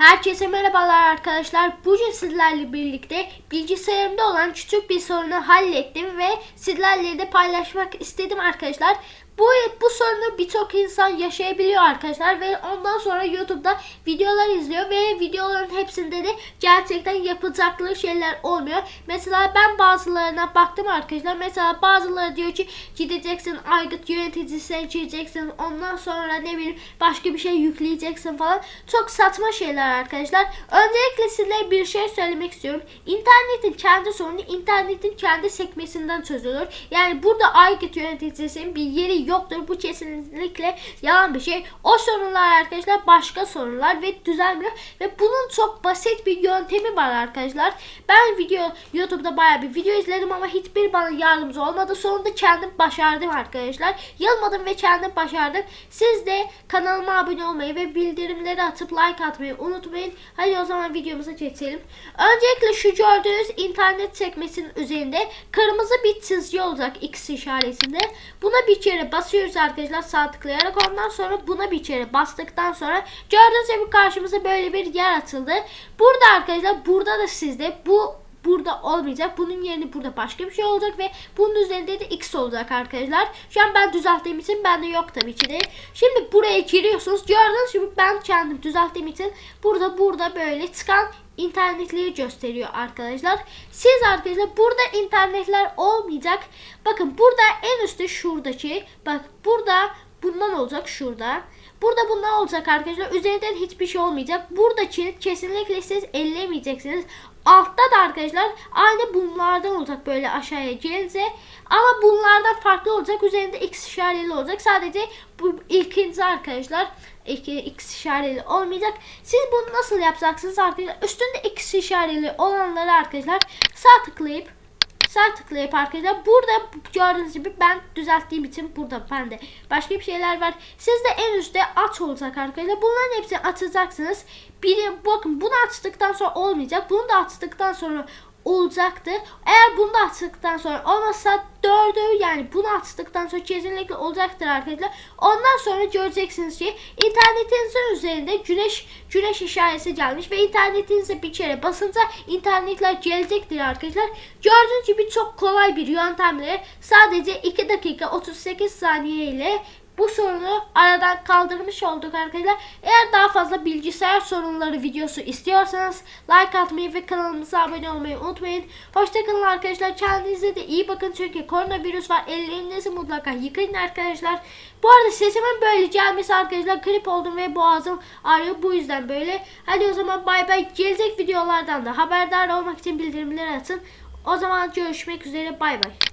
Herkese merhabalar arkadaşlar. Bugün sizlerle birlikte bilgisayarımda olan küçük bir sorunu hallettim ve sizlerle de paylaşmak istedim arkadaşlar. Bu, bu sorunu birçok insan yaşayabiliyor arkadaşlar ve ondan sonra YouTube'da videolar izliyor ve videoların hepsinde de gerçekten yapacakları şeyler olmuyor. Mesela ben bazılarına baktım arkadaşlar. Mesela bazıları diyor ki gideceksin aygıt yöneticisine gireceksin ondan sonra ne bileyim başka bir şey yükleyeceksin falan. Çok saçma şeyler arkadaşlar. Öncelikle size bir şey söylemek istiyorum. İnternetin kendi sorunu internetin kendi sekmesinden çözülür. Yani burada aygıt yöneticisinin bir yeri yoktur. Bu kesinlikle yalan bir şey. O sorunlar arkadaşlar başka sorunlar ve düzelmiyor. Ve bunun çok basit bir yöntemi var arkadaşlar. Ben video YouTube'da bayağı bir video izledim ama hiçbir bana yardımcı olmadı. Sonunda kendim başardım arkadaşlar. Yılmadım ve kendim başardım. Siz de kanalıma abone olmayı ve bildirimleri atıp like atmayı unutmayın. Hadi o zaman videomuza geçelim. Öncelikle şu gördüğünüz internet sekmesinin üzerinde kırmızı bir çizgi olacak X işaretinde. Buna bir kere basıyoruz arkadaşlar sağ tıklayarak. Ondan sonra buna bir kere bastıktan sonra gördüğünüz gibi karşımıza böyle bir yer atıldı. Burada arkadaşlar burada da sizde bu burada olmayacak. Bunun yerine burada başka bir şey olacak ve bunun üzerinde de x olacak arkadaşlar. Şu an ben düzelttiğim için bende yok tabii ki de. Şimdi buraya giriyorsunuz. Gördüğünüz gibi ben kendim düzelttiğim için burada burada böyle çıkan internetleri gösteriyor arkadaşlar. Siz arkadaşlar burada internetler olmayacak. Bakın burada en üstte şuradaki bak burada bundan olacak şurada. Burada bundan olacak arkadaşlar. Üzerinden hiçbir şey olmayacak. Buradaki kesinlikle siz ellemeyeceksiniz. Altta da arkadaşlar aynı bunlardan olacak böyle aşağıya gelince. Ama bunlardan farklı olacak. Üzerinde x işareli olacak. Sadece bu ilkinci arkadaşlar. X işareli olmayacak. Siz bunu nasıl yapacaksınız arkadaşlar? Üstünde x işareli olanları arkadaşlar sağ tıklayıp sağ tıklayıp arkadaşlar burada gördüğünüz gibi ben düzelttiğim için burada bende başka bir şeyler var. Sizde en üstte at olacak arkadaşlar. Bunların hepsini atacaksınız. Biri bakın bunu açtıktan sonra olmayacak. Bunu da açtıktan sonra olacaktı. Eğer bunu da açtıktan sonra olmazsa dördü yani bunu açtıktan sonra kesinlikle olacaktır arkadaşlar. Ondan sonra göreceksiniz ki internetinizin üzerinde güneş güneş işareti gelmiş ve internetinize bir kere basınca internetler gelecektir arkadaşlar. Gördüğünüz gibi çok kolay bir yöntemle sadece 2 dakika 38 saniye ile bu sorunu aradan kaldırmış olduk arkadaşlar. Eğer daha fazla bilgisayar sorunları videosu istiyorsanız like atmayı ve kanalımıza abone olmayı unutmayın. Hoşçakalın arkadaşlar. Kendinize de iyi bakın çünkü koronavirüs var. Ellerinizi mutlaka yıkayın arkadaşlar. Bu arada sesimin böyle gelmesi arkadaşlar grip oldum ve boğazım ağrıyor. Bu yüzden böyle. Hadi o zaman bay bay. Gelecek videolardan da haberdar olmak için bildirimleri atın. O zaman görüşmek üzere. Bay bay.